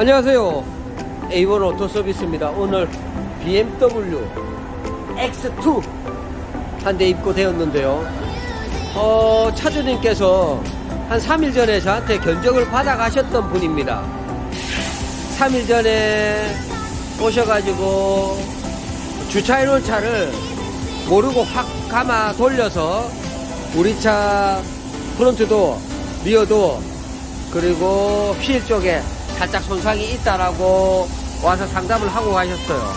안녕하세요. A1 오토 서비스입니다. 오늘 BMW X2 한 대 입고 되었는데요. 어, 차주님께서 한 3일 전에 저한테 견적을 받아 가셨던 분입니다. 3일 전에 오셔가지고 주차해놓은 차를 모르고 확 감아 돌려서 우리 차 프론트도 리어도 그리고 휠 쪽에 살짝 손상이 있다라고 와서 상담을 하고 가셨어요.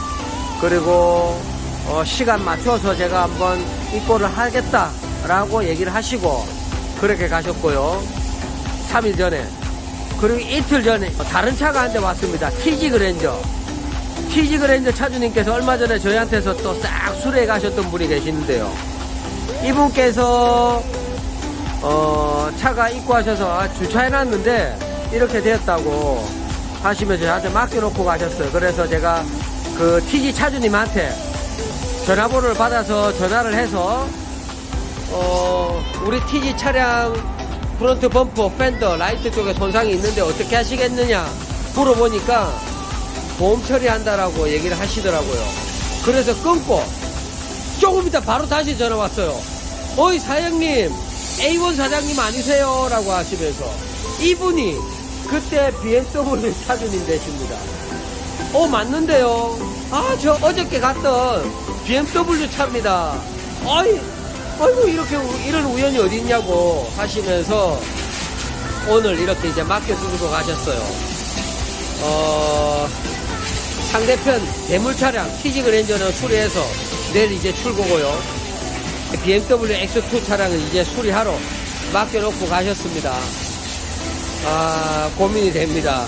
그리고 어, 시간 맞춰서 제가 한번 입고를 하겠다라고 얘기를 하시고 그렇게 가셨고요. 3일 전에 그리고 이틀 전에 다른 차가 한 대 왔습니다. TG 그랜저. TG 그랜저 차주님께서 얼마 전에 저희한테서 또 싹 수리해 가셨던 분이 계시는데요. 이분께서 어, 차가 입고하셔서 아, 주차해놨는데 이렇게 되었다고 하시면서 저한테 맡겨놓고 가셨어요. 그래서 제가 그 TG 차주님한테 전화번호를 받아서 전화를 해서 어, 우리 TG 차량 프론트 범퍼, 팬더, 라이트 쪽에 손상이 있는데 어떻게 하시겠느냐 물어보니까 보험 처리한다라고 얘기를 하시더라고요. 그래서 끊고 조금 이따 바로 다시 전화 왔어요. 어이 사장님 A1 사장님 아니세요? 라고 하시면서 이분이 그때 BMW 차주님 되십니다. 어 맞는데요. 아 저 어저께 갔던 BMW 차입니다. 아이 아이고 이렇게 우- 이런 우연이 어디 있냐고 하시면서 오늘 이렇게 이제 맡겨두고 가셨어요. 어 상대편 대물 차량 TG 그랜저는 수리해서 내일 이제 출고고요. BMW X2 차량은 이제 수리하러 맡겨놓고 가셨습니다. 아, 고민이 됩니다.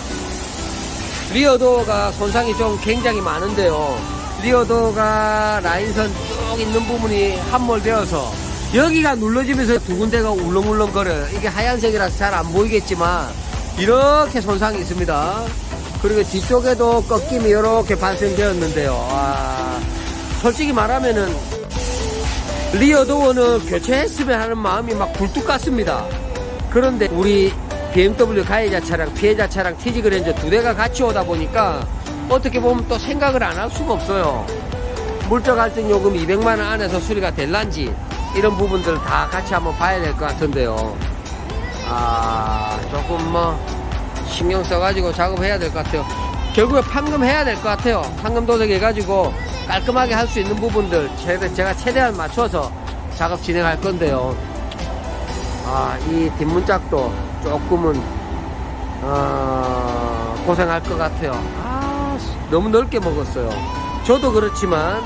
리어도어가 손상이 좀 굉장히 많은데요. 리어도어가 라인선 쭉 있는 부분이 함몰되어서 여기가 눌러지면서 두 군데가 울렁울렁 거려요. 이게 하얀색이라서 잘 안 보이겠지만 이렇게 손상이 있습니다. 그리고 뒤쪽에도 꺾임이 이렇게 발생되었는데요. 아, 솔직히 말하면은 리어도어는 교체했으면 하는 마음이 막 굴뚝 같습니다. 그런데 우리 BMW 가해자 차량, 피해자 차량, TG 그랜저 두 대가 같이 오다 보니까 어떻게 보면 또 생각을 안 할 수가 없어요. 물적 할증 요금 200만 원 안에서 수리가 될란지 이런 부분들 다 같이 한번 봐야 될 것 같은데요. 아 조금 뭐 신경 써가지고 작업해야 될 것 같아요. 결국에 판금해야 될 것 같아요. 판금 도색해가지고 깔끔하게 할 수 있는 부분들 제가 최대한 맞춰서 작업 진행할 건데요. 아, 이 뒷문짝도 조금은 어, 고생할 것 같아요. 아, 너무 넓게 먹었어요. 저도 그렇지만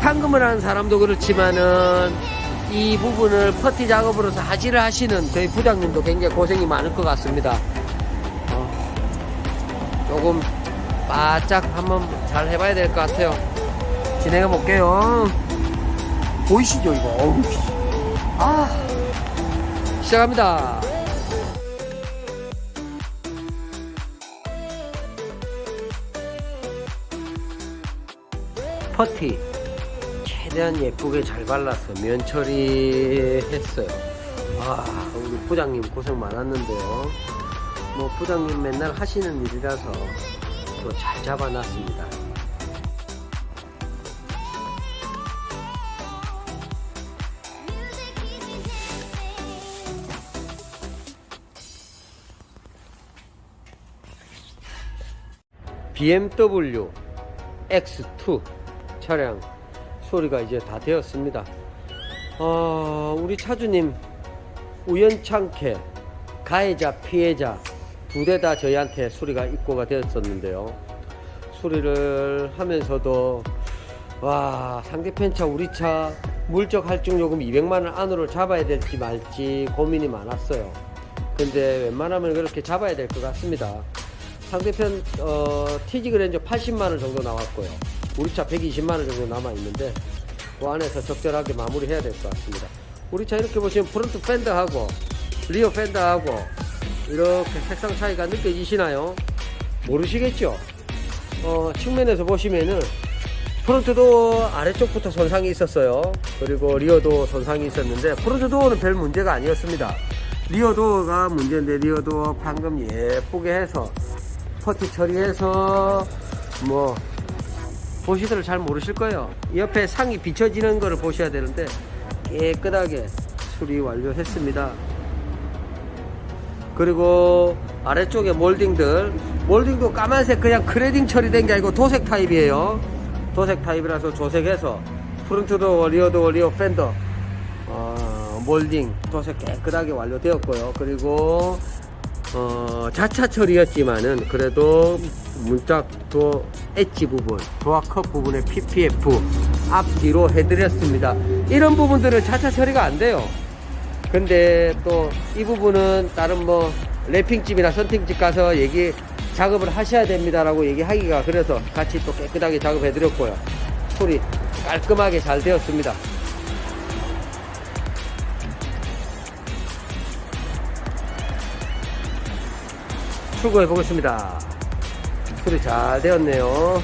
판금을 하는 사람도 그렇지만은 이 부분을 퍼티 작업으로서 하지를 하시는 저희 부장님도 굉장히 고생이 많을 것 같습니다. 어, 조금 바짝 한번 잘 해봐야 될 것 같아요. 진행해 볼게요. 보이시죠 이거? 아. 시작합니다. 퍼티 최대한 예쁘게 잘 발라서 면 처리했어요. 아 우리 부장님 고생 많았는데요. 뭐 부장님 맨날 하시는 일이라서 또 잘 잡아놨습니다. BMW X2 차량 수리가 이제 다 되었습니다. 어, 우리 차주님 우연찮게 가해자, 피해자 두 대 다 저희한테 수리가 입고가 되었었는데요. 수리를 하면서도 와 상대편 차 우리 차 물적 할증 요금 200만 원 안으로 잡아야 될지 말지 고민이 많았어요. 근데 웬만하면 그렇게 잡아야 될 것 같습니다. 상대편 어, TG 그랜저 80만 원 정도 나왔고요. 우리 차 120만 원 정도 남아 있는데 그 안에서 적절하게 마무리해야 될 것 같습니다. 우리 차 이렇게 보시면 프론트 팬더하고 리어 팬더하고 이렇게 색상 차이가 느껴지시나요? 모르시겠죠? 어, 측면에서 보시면은 프론트도 아래쪽부터 손상이 있었어요. 그리고 리어도 손상이 있었는데 프론트 도어는 별 문제가 아니었습니다. 리어 도어가 문제인데 리어 도어 방금 예쁘게 해서 퍼티 처리해서 뭐 보시들 잘 모르실 거예요. 옆에 상이 비춰지는 거를 보셔야 되는데 깨끗하게 수리 완료했습니다. 그리고 아래쪽에 몰딩들 몰딩도 까만색 그냥 크레딩 처리된 게 아니고 도색 타입이에요 도색 타입이라서 조색해서 프론트도 리어도 리어 팬더 어, 몰딩 도색 깨끗하게 완료되었고요 그리고 어, 자차 처리였지만은 그래도 문짝도 엣지 부분 도화컵 부분의 PPF 앞뒤로 해드렸습니다 이런 부분들은 자차 처리가 안 돼요 근데 또 이 부분은 다른 뭐 랩핑집이나 선팅집 가서 얘기 작업을 하셔야 됩니다라고 얘기하기가 그래서 같이 또 깨끗하게 작업해 드렸고요. 소리 깔끔하게 잘 되었습니다. 출고해 보겠습니다. 소리 잘 되었네요.